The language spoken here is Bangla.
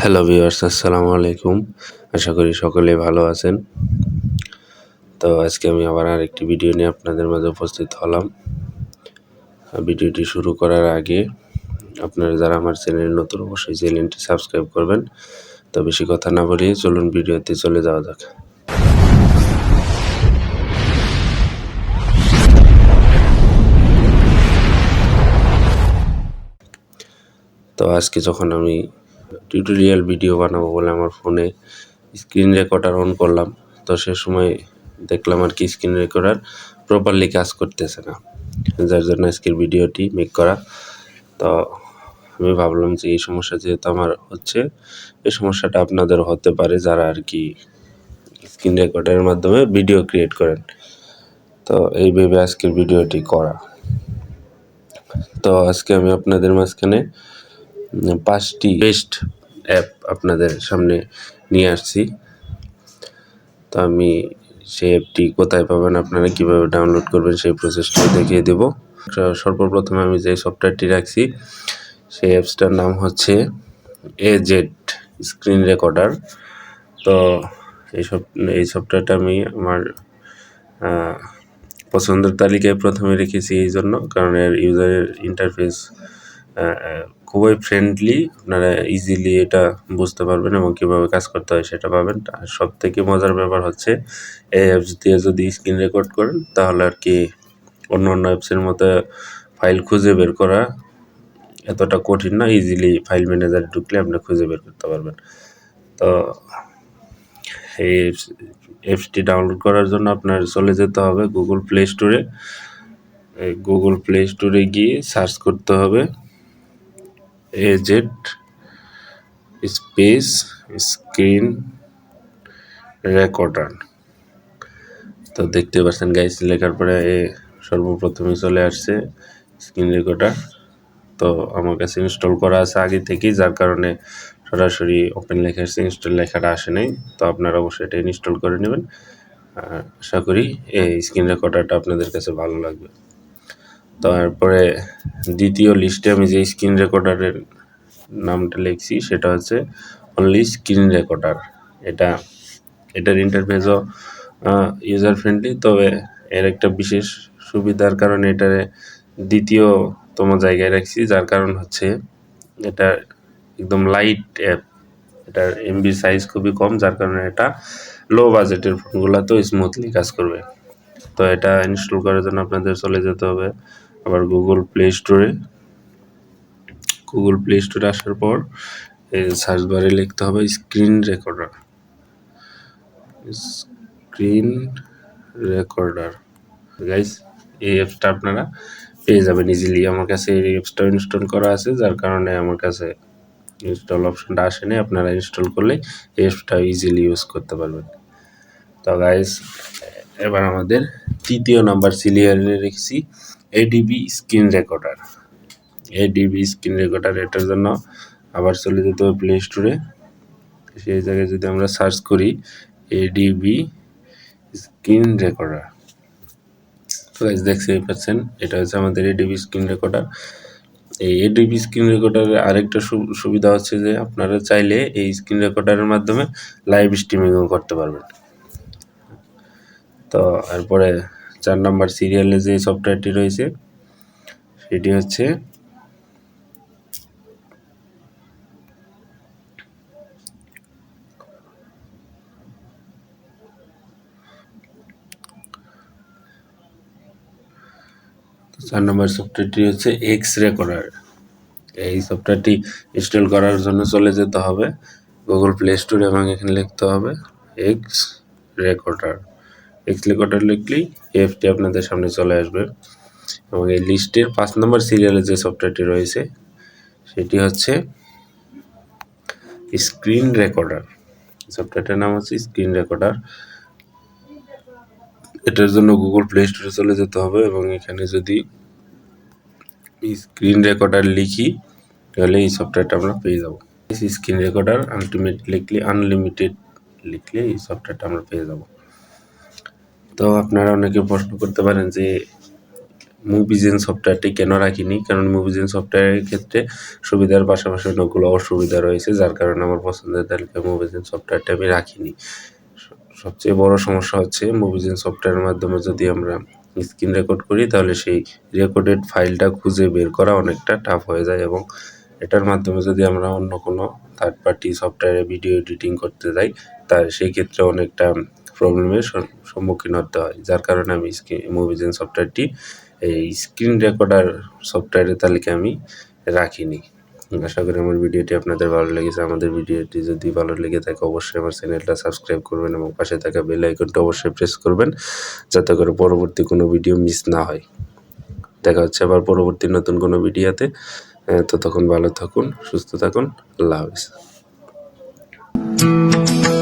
হ্যালো ভিউয়ার্স আসসালামু আলাইকুম। আশা করি সকলে ভালো আছেন। তো আজকে আমি আবার আরেকটি ভিডিও নিয়ে আপনাদের মাঝে উপস্থিত হলাম। ভিডিওটি শুরু করার আগে আপনারা যারা আমার চ্যানেল নতুন, অবশ্যই চ্যানেলটি সাবস্ক্রাইব করবেন। তো বেশি কথা না বলিয়ে চলুন ভিডিওতে চলে যাওয়া যাক। তো আজকে যখন আমি টিউটোরিয়াল ভিডিও বানাবো বলে আমার ফোনে স্ক্রিন রেকর্ডার অন করলাম। তো সে সময় দেখলাম আর কি স্ক্রিন রেকর্ডার প্রপারলি কাজ করতেছে না। যার জন্য আজকের ভিডিওটি মেক করা। তো আমি ভাবলাম যে এই সমস্যা যেহেতু আমার হচ্ছে, এই সমস্যাটা আপনাদের হতে পারে যারা আর কি স্ক্রিন রেকর্ডারের মাধ্যমে ভিডিও ক্রিয়েট করেন। তো এই ভেবে আজকের ভিডিওটি করা। তো আজকে আমি আপনাদের মাঝখানে পাঁচটি বেস্ট অ্যাপ আপনাদের সামনে নিয়ে আসছি। তো আমি সেই অ্যাপটি কোথায় পাবেন, আপনারা কীভাবে ডাউনলোড করবেন সেই প্রসেসটা দেখিয়ে দেব। সর্বপ্রথমে আমি যে সফটওয়্যারটি রাখছি, সেই অ্যাপসটার নাম হচ্ছে এ জেড স্ক্রিন রেকর্ডার তো এই সব, এই সফটওয়্যারটা আমি আমার পছন্দের তালিকায় প্রথমে রেখেছি এই জন্য, কারণ এর ইউজারের ইন্টারফেস খুবই ফ্রেন্ডলি আপনারা ইজিলি এটা বুঝতে পারবেন এবং কীভাবে কাজ করতে হয় সেটা পাবেন। আর সব থেকে মজার ব্যাপার হচ্ছে, এই অ্যাপস দিয়ে যদি স্ক্রিন রেকর্ড করেন, তাহলে আর কি অন্য অন্য অ্যাপসের মতো ফাইল খুঁজে বের করা এতটা কঠিন না ইজিলি ফাইল ম্যানেজারে ঢুকলে আপনি খুঁজে বের করতে পারবেন। তো এই অ্যাপসটি ডাউনলোড করার জন্য আপনার চলে যেতে হবে গুগল প্লে স্টোরে গুগল প্লে স্টোরে গিয়ে সার্চ করতে হবে। এজেড স্পেস স্ক্রিন রেকর্ডার তো দেখতে পাচ্ছেন গাইস লেখার পরে এ সর্বপ্রথমে চলে আসছে স্ক্রিন রেকর্ডার তো আমার কাছে ইনস্টল করা আছে আগে থেকেই, যার কারণে সরাসরি ওপেন লেখা আসছে ইনস্টল লেখাটা আসে নাই। তো আপনারা অবশ্যই এটা ইনস্টল করে নেবেন। আশা করি এই স্ক্রিন রেকর্ডারটা আপনাদের কাছে ভালো লাগবে। তারপরে দ্বিতীয় লিস্টে আমি যে স্ক্রিন রেকর্ডারের নামটা লিখছি, সেটা হচ্ছে অনলি স্ক্রিন রেকর্ডার এটা, এটার ইন্টারফেসও ইউজার ফ্রেন্ডলি তবে এর একটা বিশেষ সুবিধার কারণে এটারে দ্বিতীয়তম জায়গায় রাখছি, যার কারণ হচ্ছে এটা একদম লাইট অ্যাপ এটার এমবি সাইজ খুবই কম, যার কারণে এটা লো বাজেটের ফোনগুলোতেও স্মুথলি কাজ করবে। তো এটা ইনস্টল করার জন্য আপনাদের চলে যেতে হবে। আবার গুগল প্লে স্টোরে গুগল প্লে স্টোরে আসার পর সার্চ বারে লিখতে হবে screen recorder screen recorder guys এই অ্যাপসটা আপনারা পেয়ে যাবেন ইজিলি আমার কাছে এই অ্যাপসটা ইনস্টল করা আছে, যার কারণে আমার কাছে ইনস্টল অপশনটা আসেনি আপনারা ইনস্টল করলে এই অ্যাপসটা ইজিলি ইউজ করতে পারবেন। তো গাইস এবার আমাদের তৃতীয় নাম্বার সিলিয়ারে রেখেছি ADB screen recorder ADB screen recorder এটার জন্য আবার চলে যেতে হবে প্লে স্টোরে সেই জায়গায় যদি আমরা সার্চ করি এডিবি স্ক্রিন রেকর্ডার তো গাইজ দেখতেই পাচ্ছেন, এটা হচ্ছে আমাদের এডিবি স্ক্রিন রেকর্ডার এই এডিবি স্ক্রিন রেকর্ডারের আরেকটা সুবিধা হচ্ছে যে আপনারা চাইলে এই স্ক্রিন রেকর্ডারের মাধ্যমে লাইভ স্ট্রিমিংও করতে পারবেন। তো, এরপরে চার নাম্বার সিরিয়ালে যে সফটওয়্যারটি রয়েছে, সেটি হচ্ছে চার নম্বর সফটওয়্যারটি হচ্ছে এক্স রেকর্ডার এই সফটওয়্যারটি ইনস্টল করার জন্য চলে যেতে হবে। গুগল প্লে স্টোরে এবং এখানে লিখতে হবে এক্স রেকর্ডার এক্স রেকর্ডার লিখলেই এফটি আপনাদের সামনে চলে আসবে। এবং এই লিস্টের পাঁচ নম্বর সিরিয়ালে যে সফটওয়্যারটি রয়েছে, সেটি হচ্ছে স্ক্রিন রেকর্ডার সফটওয়্যারটার নাম হচ্ছে স্ক্রিন রেকর্ডার এটার জন্য গুগল প্লে স্টোরে চলে যেতে হবে এবং এখানে যদি স্ক্রিন রেকর্ডার লিখি, তাহলে এই সফটওয়্যারটা আমরা পেয়ে যাব। স্ক্রিন রেকর্ডার আলটিমেট লিখলে আনলিমিটেড লিখলে এই সফটওয়্যারটা আমরা পেয়ে যাব। তো আপনারা অনেকে প্রশ্ন করতে পারেন যে মুভিজেন সফটওয়্যারটি কেন রাখিনি? কারণ মুভিজেন সফটওয়্যারের ক্ষেত্রে সুবিধার পাশাপাশি অনেকগুলো অসুবিধা রয়েছে, যার কারণে আমার পছন্দের তালিকায় মুভিজেন সফটওয়্যারটা আমি রাখিনি। সবচেয়ে বড় সমস্যা হচ্ছে মুভিজেন সফটওয়্যারের মাধ্যমে যদি আমরা স্ক্রিন রেকর্ড করি, তাহলে সেই রেকর্ডেড ফাইলটা খুঁজে বের করা অনেকটা টাফ হয়ে যায় এবং এটার মাধ্যমে যদি আমরা অন্য কোনো থার্ড পার্টি সফটওয়্যারে ভিডিও এডিটিং করতে যাই, তার সেই ক্ষেত্রে অনেকটা প্রবলেমের সম- সম্মুখীন হতে হয়। যার কারণে আমি মুভিজেন সফটওয়্যারটি এই স্ক্রিন রেকর্ডার সফটওয়্যারের তালিকায় আমি রাখিনি। আশা করি আমার ভিডিওটি আপনাদের ভালো লেগেছে। আমাদের ভিডিওটি যদি ভালো লেগে থাকে, অবশ্যই আমার চ্যানেলটা সাবস্ক্রাইব করবেন এবং পাশে থাকা বেল আইকনটা অবশ্যই প্রেস করবেন, যাতে করে পরবর্তী কোনো ভিডিও মিস না হয়। দেখা হচ্ছে আবার পরবর্তী নতুন কোনো ভিডিওতে। ততক্ষণ ভালো থাকুন, সুস্থ থাকুন। আল্লাহ হাফিজ।